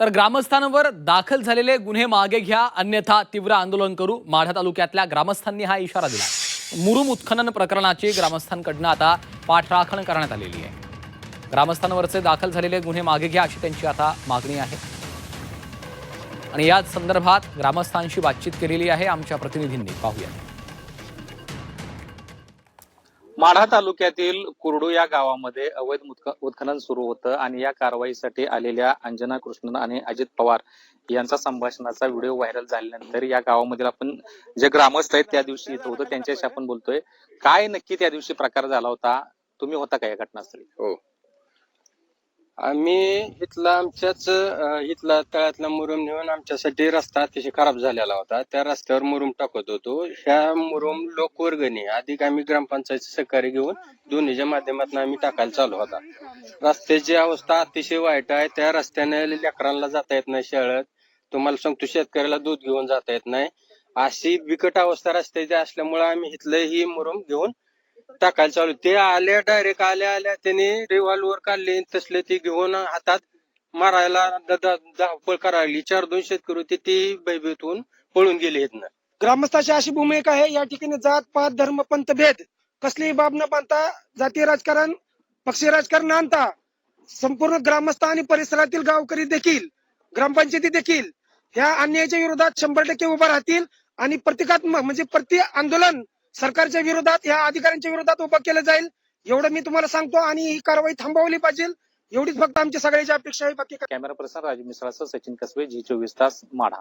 तर ग्रामस्थांवर दाखल झालेले गुन्हे मागे घ्या अन्यथा तीव्र आंदोलन करू. माढा तालुक्यातल्या ग्रामस्थांनी हा इशारा दिला. मुरुम उत्खनन प्रकरणाची ग्रामस्थांकडनं आता पाठराखण करण्यात आलेली आहे. ग्रामस्थांवरचे दाखल झालेले गुन्हे मागे घ्या अशी त्यांची आता मागणी आहे. आणि याच संदर्भात ग्रामस्थांशी बातचीत केलेली आहे आमच्या प्रतिनिधींनी. पाहूया. माढा तालुक्यातील कुर्डू या गावामध्ये अवैध उत्खनन सुरू होतं आणि या कारवाईसाठी आलेल्या अंजना कृष्णन आणि अजित पवार यांचा संभाषणाचा व्हिडिओ व्हायरल झाल्यानंतर या गावामधील आपण जे ग्रामस्थ आहेत त्या दिवशी येत होतो. त्यांच्याशी आपण बोलतोय. काय नक्की त्या दिवशी प्रकार झाला होता? तुम्ही होता का या घटनास्थळी? हो. आम्ही इथला आमच्याच अं, इथला तळ्यातला मुरुम नेऊन आमच्यासाठी रस्ता अतिशय खराब झालेला होता. त्या रस्त्यावर मुरुम टाकत होतो. ह्या मुरुम लोकवर्गणी अधिक आम्ही ग्रामपंचायत सहकार्य घेऊन दोन्हीच्या माध्यमातून आम्ही टाकायला चालू होता. रस्त्याची अवस्था अतिशय वाईट आहे. त्या रस्त्याने लेकरांना जाता येत नाही शाळेत. तुम्हाला सांगतो शेतकऱ्याला दूध घेऊन जाता येत नाही. अशी बिकट अवस्था रस्त्याची असल्यामुळे आम्ही इथलं ही मुरुम घेऊन टाकायला चालू ते आल्या डायरेक्ट आल्या आल्या त्यांनी रिव्हॉल्वर काढले तसले ते घेऊन हातात मारायला धावपळ करायली. चार दोन शेतकरी होते ते भयभीत होऊन पळून गेले इथनं. ग्रामस्थाची अशी भूमिका आहे. या ठिकाणी जात पात धर्म पंत भेद कसलीही बाब न बांधता जातीय राजकारण पक्षीय राजकारण आणता संपूर्ण ग्रामस्थ आणि परिसरातील गावकरी देखील ग्रामपंचायती देखील ह्या अन्यायाच्या विरोधात शंभर टक्के उभा राहतील आणि प्रतिकात्मक म्हणजे प्रति आंदोलन सरकारच्या विरोधात या अधिकाऱ्यांच्या विरोधात उभं केलं जाईल एवढं मी तुम्हाला सांगतो आणि ही कारवाई थांबवली पाहिजे. एवढीच फक्त आमची सगळ्याची अपेक्षा आहे. बाकी कॅमेरा पर्सन राजू मिश्रा सचिन कसबे जी चोवीस तास माढा.